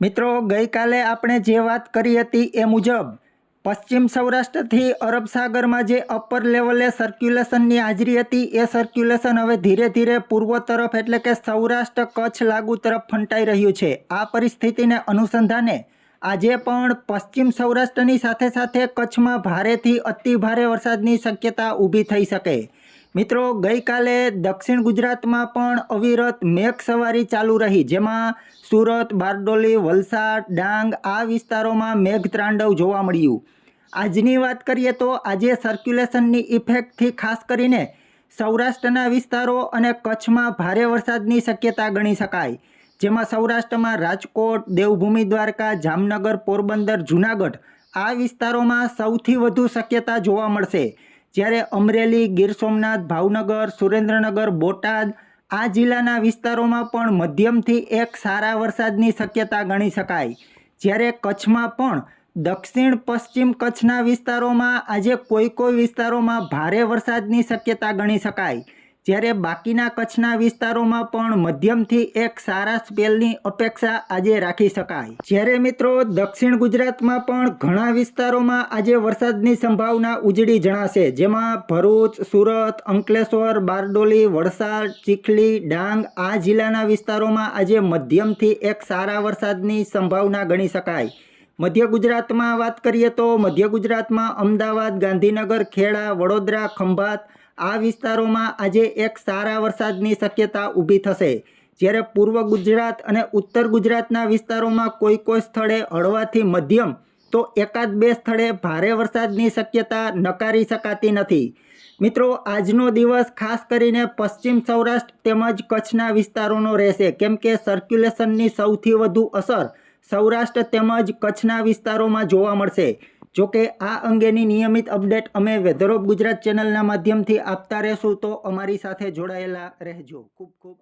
મિત્રો, ગઈકાલે આપણે જે વાત કરી હતી એ મુજબ, પશ્ચિમ સૌરાષ્ટ્રથી અરબ સાગરમાં જે અપર લેવલે સર્ક્યુલેશનની હાજરી હતી, એ સર્ક્યુલેશન હવે ધીરે ધીરે પૂર્વ તરફ એટલે કે સૌરાષ્ટ્ર કચ્છ લાગુ તરફ ફંટાઈ રહ્યું છે. આ પરિસ્થિતિને અનુસંધાને આજે પણ પશ્ચિમ સૌરાષ્ટ્રની સાથે સાથે કચ્છમાં ભારેથી અતિ ભારે વરસાદની શક્યતા ઊભી થઈ શકે. મિત્રો, ગઈકાલે દક્ષિણ ગુજરાતમાં પણ અવિરત મેઘ સવારી ચાલુ રહી, જેમાં સુરત, બારડોલી, વલસાડ, ડાંગ આ વિસ્તારોમાં મેઘ ત્રાંડવ જોવા મળ્યું. આજની વાત કરીએ તો આજે સર્ક્યુલેશનની ઇફેક્ટથી ખાસ કરીને સૌરાષ્ટ્રના વિસ્તારો અને કચ્છમાં ભારે વરસાદની શક્યતા ગણી શકાય. જેમાં સૌરાષ્ટ્રમાં રાજકોટ, દેવભૂમિ, દ્વારકા, જામનગર, પોરબંદર, જૂનાગઢ આ વિસ્તારોમાં સૌથી વધુ શક્યતા જોવા મળશે. જ્યારે અમરેલી, ગીર સોમનાથ, ભાવનગર, સુરેન્દ્રનગર, બોટાદ આ જિલ્લાના વિસ્તારોમાં પણ મધ્યમથી એક સારા વરસાદની શક્યતા ગણી શકાય. જ્યારે કચ્છમાં પણ દક્ષિણ પશ્ચિમ કચ્છના વિસ્તારોમાં આજે કોઈ કોઈ વિસ્તારોમાં ભારે વરસાદની શક્યતા ગણી શકાય. જ્યારે બાકીના કચ્છના વિસ્તારોમાં પણ મધ્યમથી એક સારા સ્પેલની અપેક્ષા આજે રાખી શકાય. જ્યારે મિત્રો, દક્ષિણ ગુજરાતમાં પણ ઘણા વિસ્તારોમાં આજે વરસાદની સંભાવના ઉજળી જણાશે, જેમાં ભરૂચ, સુરત, અંકલેશ્વર, બારડોલી, વલસાડ, ચીખલી, ડાંગ આ જિલ્લાના વિસ્તારોમાં આજે મધ્યમથી એક સારા વરસાદની સંભાવના ગણી શકાય. મધ્ય ગુજરાતમાં વાત કરીએ તો મધ્ય ગુજરાતમાં અમદાવાદ, ગાંધીનગર, ખેડા, વડોદરા, ખંભાત આ વિસ્તારોમાં આજે એક સારા વરસાદની શક્યતા ઊભી થશે. જ્યારે પૂર્વ ગુજરાત અને ઉત્તર ગુજરાતના વિસ્તારોમાં કોઈ કોઈ સ્થળે હળવાથી મધ્યમ તો એકાદ બે સ્થળે ભારે વરસાદની શક્યતા નકારી શકાતી નથી. મિત્રો, આજનો દિવસ ખાસ કરીને પશ્ચિમ સૌરાષ્ટ્ર તેમજ કચ્છના વિસ્તારોનો રહેશે. કેમ કે સર્ક્યુલેશનની સૌથી વધુ અસર સૌરાષ્ટ્ર તેમજ કચ્છના વિસ્તારોમાં જોવા મળશે. જોકે આ અંગેની નિયમિત અપડેટ અમે વેધર ઓફ ગુજરાત ચેનલના માધ્યમથી આપતા રહેશું તો અમારી સાથે જોડાયેલા રહેજો. ખૂબ ખૂબ